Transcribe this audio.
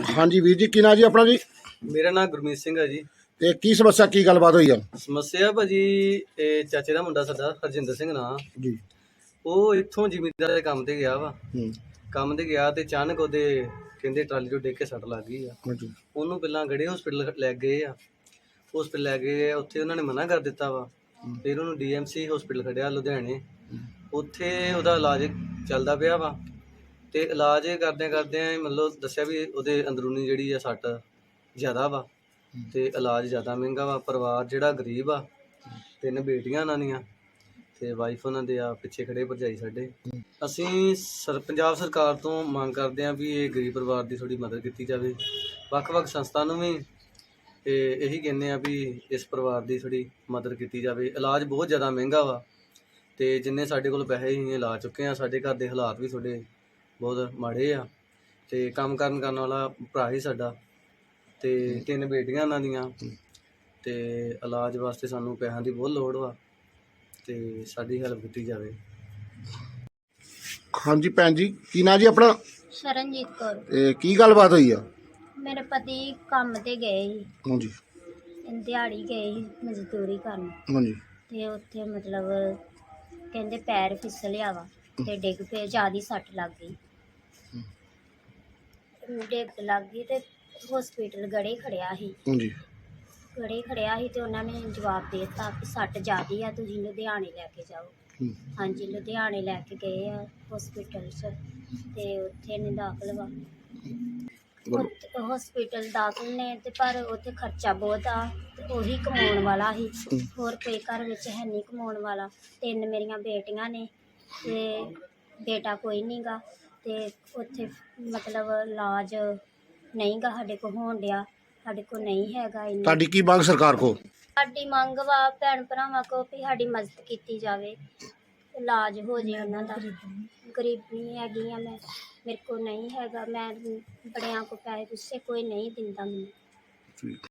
ਹਾਂਜੀ ਵੀਰ ਜੀ ਕੀ ਨਾਂ ਜੀ ਆਪਣਾ ਜੀ? ਮੇਰਾ ਨਾਮ ਗੁਰਮੀਤ ਸਿੰਘ ਹੈ ਜੀ। ਤੇ ਕੀ ਸਮੱਸਿਆ ਕੀ ਗੱਲਬਾਤ ਹੋਈ ਆ? ਸਮੱਸਿਆ ਭਾਜੀ ਇਹ ਚਾਚੇ ਦਾ ਮੁੰਡਾ ਸਾਡਾ ਹਰਜਿੰਦਰ ਸਿੰਘ ਨਾਂ। ਜੀ। ਉਹ ਇੱਥੋਂ ਜ਼ਿਮੀਂਦਾਰ ਦੇ ਕੰਮ ਤੇ ਗਿਆ ਵਾ। ਹੂੰ। ਕੰਮ ਤੇ ਗਿਆ ਤੇ ਅਚਾਨਕ ਉਹਦੇ ਕਹਿੰਦੇ ਟਰਾਲੀ ਤੋਂ ਡਿੱਗ ਕੇ ਸੱਟ ਲੱਗ ਗਈ ਆ। ਹਾਂਜੀ। ਉਹਨੂੰ ਪਹਿਲਾਂ ਗੜੇ ਹਸਪੀਟਲ ਲੈ ਗਏ ਆ। ਹਸਪੀਟਲ ਲੈ ਗਏ ਆ ਉੱਥੇ ਉਹਨਾਂ ਨੇ ਮਨਾ ਕਰ ਦਿੱਤਾ ਵਾ। ਫਿਰ ਉਹਨੂੰ ਡੀਐਮਸੀ ਹਸਪੀਟਲ ਖੜਿਆ ਲੁਧਿਆਣੇ। ਉੱਥੇ ਉਹਦਾ ਇਲਾਜ ਚੱਲਦਾ ਪਿਆ ਵਾ। ਤੇ ਇਲਾਜ ਕਰਦਿਆਂ ਕਰਦਿਆਂ ਮਤਲਬ ਦੱਸਿਆ ਵੀ ਉਹਦੇ ਅੰਦਰੂਨੀ ਜਿਹੜੀ ਆ ਸੱਟ ਜ਼ਿਆਦਾ ਵਾ ਤੇ ਇਲਾਜ ਜ਼ਿਆਦਾ ਮਹਿੰਗਾ ਵਾ, ਪਰਿਵਾਰ ਜਿਹੜਾ ਗਰੀਬ ਆ, ਤਿੰਨ ਬੇਟੀਆਂ ਉਹਨਾਂ ਦੀਆਂ ਤੇ ਵਾਈਫ ਉਹਨਾਂ ਦੇ ਆ ਪਿੱਛੇ ਖੜੇ ਭਰਜਾਈ ਸਾਡੇ। ਅਸੀਂ ਸਰ, ਪੰਜਾਬ ਸਰਕਾਰ ਤੋਂ ਮੰਗ ਕਰਦੇ ਹਾਂ ਵੀ ਇਹ ਗਰੀਬ ਪਰਿਵਾਰ ਦੀ ਥੋੜੀ ਮਦਦ ਕੀਤੀ ਜਾਵੇ। ਵੱਖ-ਵੱਖ ਸੰਸਥਾ ਨੂੰ ਵੀ ਇਹ ਇਹੀ ਕਹਿੰਦੇ ਆ ਵੀ ਇਸ ਪਰਿਵਾਰ ਦੀ ਥੋੜੀ ਮਦਦ ਕੀਤੀ ਜਾਵੇ। ਇਲਾਜ ਬਹੁਤ ਜ਼ਿਆਦਾ ਮਹਿੰਗਾ ਵਾ ਤੇ ਜਿੰਨੇ ਸਾਡੇ ਕੋਲ ਪੈਸੇ ਹੀ ਲਾ ਚੁੱਕੇ ਆ ਸਾਡੇ ਘਰ ਦੇ ਹਾਲਾਤ ਵੀ ਥੋੜੇ ਬਹੁਤ ਮਾੜੇ ਆ। ਤੇ ਕੰਮ ਕਰਨ ਕਰਨ ਵਾਲਾ ਭਰਾ ਹੀ ਸਾਡਾ। ਤੇ ਤਿੰਨ ਬੇਟੀਆਂ ਉਹਨਾਂ ਦੀਆਂ। ਤੇ ਇਲਾਜ ਵਾਸਤੇ ਸਾਨੂੰ ਪੈਸਿਆਂ ਦੀ ਬਹੁਤ ਲੋੜ ਵਾ। ਤੇ ਸਾਡੀ ਹੈਲਪ ਕੀਤੀ ਜਾਵੇ। ਹਾਂਜੀ ਭੈਣ ਜੀ ਕੀ ਨਾਂ ਜੀ ਆਪਣਾ? ਸ਼ਰਨਜੀਤ ਕੌਰ। ਤੇ ਕੀ ਗੱਲਬਾਤ ਹੋਈ ਆ? ਮੇਰੇ ਪਤੀ ਕੰਮ ਤੇ ਗਏ ਸੀ। ਹਾਂਜੀ। ਦਿਹਾੜੀ ਗਏ ਸੀ ਮਜ਼ਦੂਰੀ ਕਰਨ। ਹਾਂਜੀ। ਤੇ ਉੱਥੇ ਮਤਲਬ ਕਹਿੰਦੇ ਪੈਰ ਫਿਸਲਿਆ ਵਾ। ਤੇ ਡਿੱਗ ਪਏ ਜਿਆਦੀ ਸੱਟ ਲੱਗ ਗਈ। ਡਿੱਗ ਲੱਗ ਗਈ ਤੇ ਹਸਪੀਟਲ ਗੜੇ ਖੜਿਆ ਸੀ। ਹਾਂਜੀ। ਗੜੇ ਖੜਿਆ ਸੀ ਤੇ ਉਹਨਾਂ ਨੇ ਜਵਾਬ ਦੇ ਦਿੱਤਾ ਕਿ ਸੱਟ ਜ਼ਿਆਦੀ ਆ ਤੁਸੀਂ ਲੁਧਿਆਣੇ ਲੈ ਕੇ ਜਾਓ। ਹੂੰ। ਹਾਂਜੀ ਲੁਧਿਆਣੇ ਲੈ ਕੇ ਗਏ ਆ ਹਸਪੀਟਲ 'ਚ ਤੇ ਉੱਥੇ ਨੇ ਦਾਖਲ ਵਾ। ਬੋਲੋ। ਹਸਪੀਟਲ ਦਾਖਲ ਨੇ ਤੇ ਪਰ ਉੱਥੇ ਖਰਚਾ ਬਹੁਤ ਆ ਤੇ ਉਹੀ ਕਮਾਉਣ ਵਾਲਾ ਹੀ। ਹੋਰ ਕੋਈ ਘਰ ਵਿੱਚ ਹੈ ਨਹੀਂ ਕਮਾਉਣ ਵਾਲਾ। ਤਿੰਨ ਮੇਰੀਆਂ ਬੇਟੀਆਂ ਨੇ ਤੇ ਬੇਟਾ ਕੋਈ ਨਹੀਂਗਾ ਤੇ ਉੱਥੇ ਮਤਲਬ ਇਲਾਜ ਨਹੀਂਗਾ ਸਾਡੇ ਕੋਲ ਹੋਣ ਡਿਆ। ਸਾਡੇ ਕੋਲ ਨਹੀਂ ਹੈਗਾ ਇੰਨਾ। ਤੁਹਾਡੀ ਕੀ ਮੰਗ ਸਰਕਾਰ ਕੋ ਸਾਡੀ ਮੰਗ ਵਾ ਭੈਣ ਭਰਾਵਾਂ ਕੋ ਵੀ ਸਾਡੀ ਮਦਦ ਕੀਤੀ ਜਾਵੇ। ਇਲਾਜ ਹੋ ਜੇ ਉਹਨਾਂ ਦਾ। ਗਰੀਬੀ ਹੈਗੀ ਆ ਮੈਂ। ਮੇਰੇ ਕੋਲ ਨਹੀਂ ਹੈਗਾ। ਮੈਂ ਬੜਿਆਂ ਕੋ ਪੈਸੇ ਪੁੱਛੇ ਕੋਈ ਨਹੀਂ ਦਿੰਦਾ ਮੈਨੂੰ।